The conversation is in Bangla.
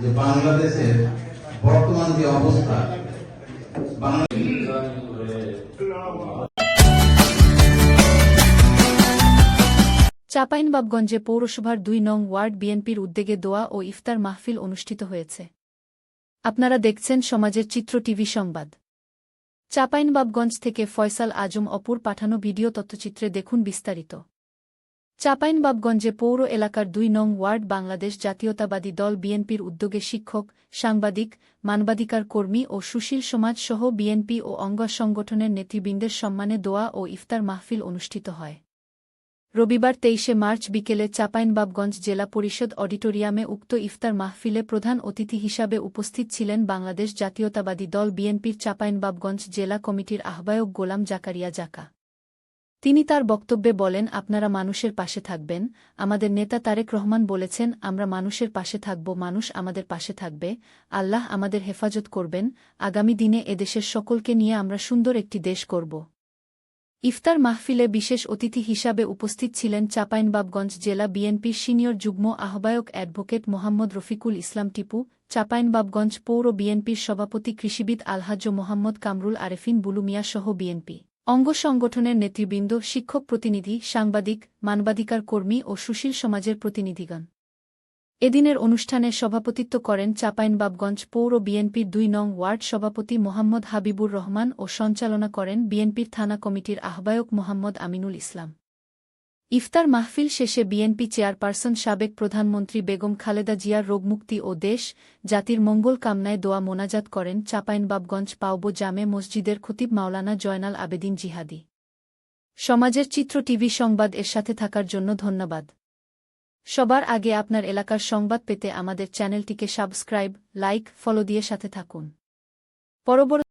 যে বাংলাদেশের বর্তমান যে অবস্থা চাঁপাইনবাবগঞ্জে পৌরসভার দুই নং ওয়ার্ড বিএনপির উদ্যোগে দোয়া ও ইফতার মাহফিল অনুষ্ঠিত হয়েছে। আপনারা দেখছেন সমাজের চিত্র টিভি সংবাদ। চাঁপাইনবাবগঞ্জ থেকে ফয়সাল আজম অপুর পাঠানো ভিডিও তথ্যচিত্রে দেখুন বিস্তারিত। চাঁপাইনবাবগঞ্জে পৌর এলাকার দুই নং ওয়ার্ড বাংলাদেশ জাতীয়তাবাদী দল বিএনপির উদ্যোগে শিক্ষক, সাংবাদিক, মানবাধিকার কর্মী ও সুশীল সমাজ সহ বিএনপি ও অঙ্গ সংগঠনের নেতৃবৃন্দের সম্মানে দোয়া ও ইফতার মাহফিল অনুষ্ঠিত হয়। রবিবার তেইশে মার্চ বিকেলে চাঁপাইনবাবগঞ্জ জেলা পরিষদ অডিটোরিয়ামে উক্ত ইফতার মাহফিলে প্রধান অতিথি হিসাবে উপস্থিত ছিলেন বাংলাদেশ জাতীয়তাবাদী দল বিএনপির চাঁপাইনবাবগঞ্জ জেলা কমিটির আহ্বায়ক গোলাম জাকারিয়া জাকা। তিনি তার বক্তব্যে বলেন, আপনারা মানুষের পাশে থাকবেন। আমাদের নেতা তারেক রহমান বলেছেন, আমরা মানুষের পাশে থাকব, মানুষ আমাদের পাশে থাকবে। আল্লাহ আমাদের হেফাজত করবেন। আগামী দিনে এদেশের সকলকে নিয়ে আমরা সুন্দর একটি দেশ করব। ইফতার মাহফিলে বিশেষ অতিথি হিসাবে উপস্থিত ছিলেন চাঁপাইনবাবগঞ্জ জেলা বিএনপির সিনিয়র যুগ্ম আহ্বায়ক অ্যাডভোকেট মোহাম্মদ রফিকুল ইসলাম টিপু, চাঁপাইনবাবগঞ্জ পৌর বিএনপির সভাপতি কৃষিবিদ আলহাজ্য মোহাম্মদ কামরুল আরেফিন বুলুমিয়া সহ বিএনপি। অঙ্গ সংগঠনের নেতৃবৃন্দ, শিক্ষক প্রতিনিধি, সাংবাদিক, মানবাধিকার কর্মী ও সুশীল সমাজের প্রতিনিধিগণ। এদিনের অনুষ্ঠানে সভাপতিত্ব করেন চাপাইনবাবগঞ্জ পৌর বিএনপির দুই নং ওয়ার্ড সভাপতি মোহাম্মদ হাবিবুর রহমান ও সঞ্চালনা করেন বিএনপির থানা কমিটির আহ্বায়ক মোহাম্মদ আমিনুল ইসলাম। ইফতার মাহফিল শেষে বিএনপি চেয়ারপারসন সাবেক প্রধানমন্ত্রী বেগম খালেদা জিয়ার রোগমুক্তি ও দেশ, জাতির মঙ্গল কামনায় দোয়া মোনাজাত করেন চাঁপাইনবাবগঞ্জ পাওবো জামে মসজিদের খতিব মাওলানা জয়নাল আবেদিন জিহাদি। সমাজের চিত্র টিভি সংবাদ এর সাথে থাকার জন্য ধন্যবাদ। সবার আগে আপনার এলাকার সংবাদ পেতে আমাদের চ্যানেলটিকে সাবস্ক্রাইব, লাইক, ফলো দিয়ে সাথে থাকুন। পরবর্তী